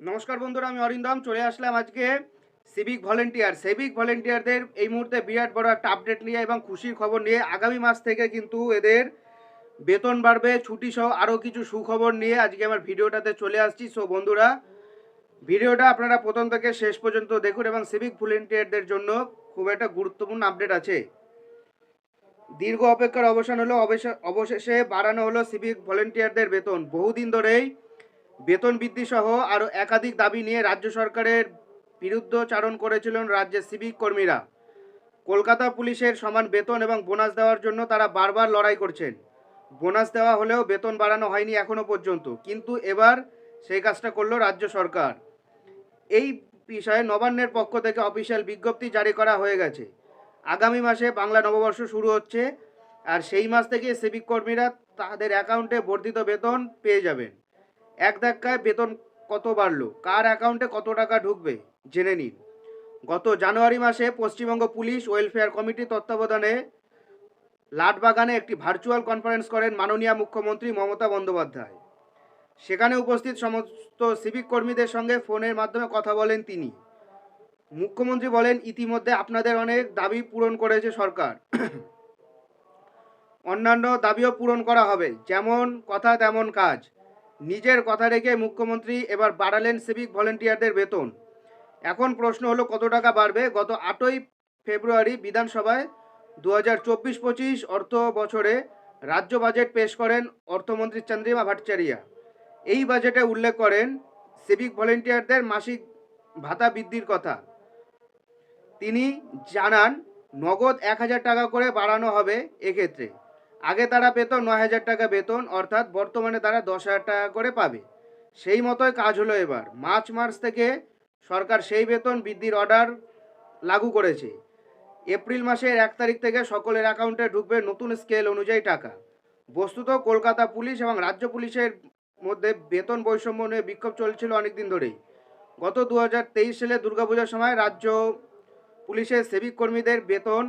নমস্কার বন্ধুরা, আমি অরিন্দম, চলে আসলাম আজকে সিভিক ভলেন্টিয়ার সিভিক ভলেন্টিয়ারদের এই মুহূর্তে বিরাট বড় একটা আপডেট নিয়ে এবং খুশির খবর নিয়ে আগামী মাস থেকে কিন্তু এদের বেতন বাড়বে, ছুটি সহ আরও কিছু সুখবর নিয়ে আজকে আমার ভিডিওটাতে চলে আসছি। সো বন্ধুরা, ভিডিওটা আপনারা প্রথম থেকে শেষ পর্যন্ত দেখুন এবং সিভিক ভলেন্টিয়ারদের জন্য খুব একটা গুরুত্বপূর্ণ আপডেট আছে। দীর্ঘ অপেক্ষার অবসান হলো অবশেষে বাড়ানো হলো সিভিক ভলেন্টিয়ারদের বেতন। বহুদিন ধরেই বেতন বৃদ্ধি সহ আরও একাধিক দাবি নিয়ে রাজ্য সরকারের বিরুদ্ধচারণ করেছিলেন রাজ্যের সিভিক কর্মীরা। কলকাতা পুলিশের সমান বেতন এবং বোনাস দেওয়ার জন্য তারা বারবার লড়াই করছেন। বোনাস দেওয়া হলেও বেতন বাড়ানো হয়নি এখনও পর্যন্ত, কিন্তু এবার সেই কাজটা করল রাজ্য সরকার। এই বিষয়ে নবান্নের পক্ষ থেকে অফিসিয়াল বিজ্ঞপ্তি জারি করা হয়ে গেছে। আগামী মাসে বাংলা নববর্ষ শুরু হচ্ছে, আর সেই মাস থেকে সিভিক কর্মীরা তাদের অ্যাকাউন্টে বর্ধিত বেতন পেয়ে যাবেন। এক ধাক্কায় বেতন কত বাড়লো? কার অ্যাকাউন্টে কত টাকা ঢুকবে? জেনে নিন। গত জানুয়ারি মাসে পশ্চিমবঙ্গ পুলিশ ওয়েলফেয়ার কমিটি তত্ত্বাবধানে লাটবাগানে একটি ভার্চুয়াল কনফারেন্স করেন মাননীয় মুখ্যমন্ত্রী মমতা বন্দ্যোপাধ্যায়। সেখানে উপস্থিত সমস্ত সিভিক কর্মীদের সঙ্গে ফোনের মাধ্যমে কথা বলেন তিনি। মুখ্যমন্ত্রী বলেন, ইতিমধ্যে আপনাদের অনেক দাবি পূরণ করেছে সরকার। অন্যান্য দাবিও পূরণ করা হবে। যেমন কথা, তেমন কাজ। নিজের কথা রেখে মুখ্যমন্ত্রী এবার বাড়ালেন সিভিক ভলেন্টিয়ারদের বেতন। এখন প্রশ্ন হলো, কত টাকা বাড়বে? গত আটই ফেব্রুয়ারি বিধানসভায় দু হাজার চব্বিশ পঁচিশ অর্থ বছরে রাজ্য বাজেট পেশ করেন অর্থমন্ত্রী চন্দ্রিমা ভট্টাচার্য এই বাজেটে উল্লেখ করেন সিভিক ভলেন্টিয়ারদের মাসিক ভাতা বৃদ্ধির কথা। তিনি জানান, নগদ এক হাজার টাকা করে বাড়ানো হবে এক্ষেত্রে। আগে তারা পেত নয় হাজার টাকা বেতন, অর্থাৎ বর্তমানে তারা দশ হাজার টাকা করে পাবে। সেই মতোই কাজ হলো এবার। মার্চ মার্চ থেকে সরকার সেই বেতন বৃদ্ধির অর্ডার লাগু করেছে। এপ্রিল মাসের এক তারিখ থেকে সকলের অ্যাকাউন্টে ঢুকবে নতুন স্কেল অনুযায়ী টাকা। বস্তুত কলকাতা পুলিশ এবং রাজ্য পুলিশের মধ্যে বেতন বৈষম্য নিয়ে বিক্ষোভ চলছিল অনেকদিন ধরেই। গত দু হাজার তেইশ সালে দুর্গাপূজার সময় রাজ্য পুলিশের সেবিক কর্মীদের বেতন,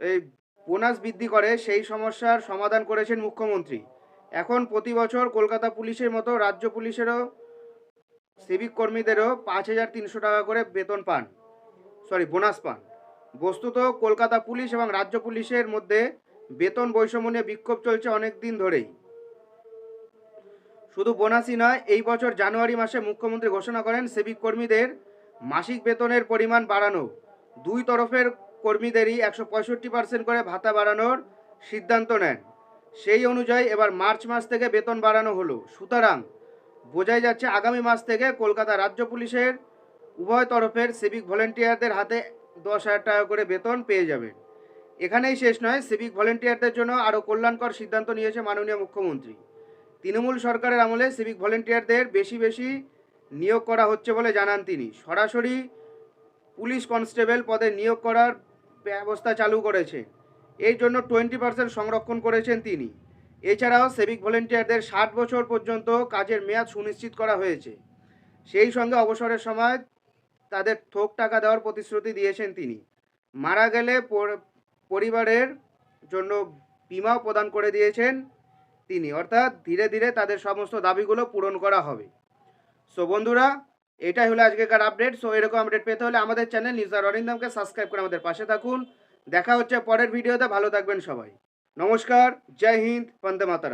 এই বোনাস বৃদ্ধি করে, সেই সমস্যার সমাধান করেছেন মুখ্যমন্ত্রী। এখন প্রতি বছর কলকাতা পুলিশের মতো রাজ্য পুলিশেরও সিভিক কর্মীদেরও পাঁচ হাজার তিনশো টাকা করে বেতন পান। সরি বোনাস পান। বস্তুত কলকাতা পুলিশ এবং রাজ্য পুলিশের মধ্যে বেতন বৈষম্য নিয়ে বিক্ষোভ চলছে অনেক দিন ধরেই। শুধু বোনাসই নয়, এই বছর জানুয়ারি মাসে মুখ্যমন্ত্রী ঘোষণা করেন সিভিক কর্মীদের মাসিক বেতনের পরিমাণ বাড়ানো। দুই তরফের কর্মীদেরই একশো পঁয়ষট্টি পার্সেন্ট করে ভাতা বাড়ানোর সিদ্ধান্ত নেন। সেই অনুযায়ী এবার মার্চ মাস থেকে বেতন বাড়ানো হলো। সুতরাং বোঝাই যাচ্ছে আগামী মাস থেকে কলকাতা রাজ্য পুলিশের উভয় তরফের সিভিক ভলেন্টিয়ারদের হাতে দশ হাজার টাকা করে বেতন পেয়ে যাবেন এখানেই শেষ নয়, সিভিক ভলেন্টিয়ারদের জন্য আরও কল্যাণকর সিদ্ধান্ত নিয়েছে মাননীয় মুখ্যমন্ত্রী। তৃণমূল সরকারের আমলে সিভিক ভলেন্টিয়ারদের বেশি বেশি নিয়োগ করা হচ্ছে বলে জানান তিনি। সরাসরি পুলিশ কনস্টেবল পদে নিয়োগ করার ব্যবস্থা চালু করেছে। এই জন্য টোয়েন্টি পার্সেন্ট সংরক্ষণ করেছেন তিনি। এছাড়াও সেভিক ভলেন্টিয়ারদের ষাট বছর পর্যন্ত কাজের মেয়াদ সুনিশ্চিত করা হয়েছে। সেই সঙ্গে অবসরের সময় তাদের থোক টাকা দেওয়ার প্রতিশ্রুতি দিয়েছেন তিনি। মারা গেলে পরিবারের জন্য বিমাও প্রদান করে দিয়েছেন তিনি। অর্থাৎ ধীরে ধীরে তাদের সমস্ত দাবিগুলো পূরণ করা হবে। সো বন্ধুরা এটাই হলো আজকেকার আপডেট সো এরকম আপডেট পেতে হলে আমাদের চ্যানেল নিউজার অরিন্দমকে সাবস্ক্রাইব করে আমাদের পাশে থাকুন। দেখা হচ্ছে পরের ভিডিওতে ভালো থাকবেন সবাই। নমস্কার। জয় হিন্দ। বন্দে মাতারাম।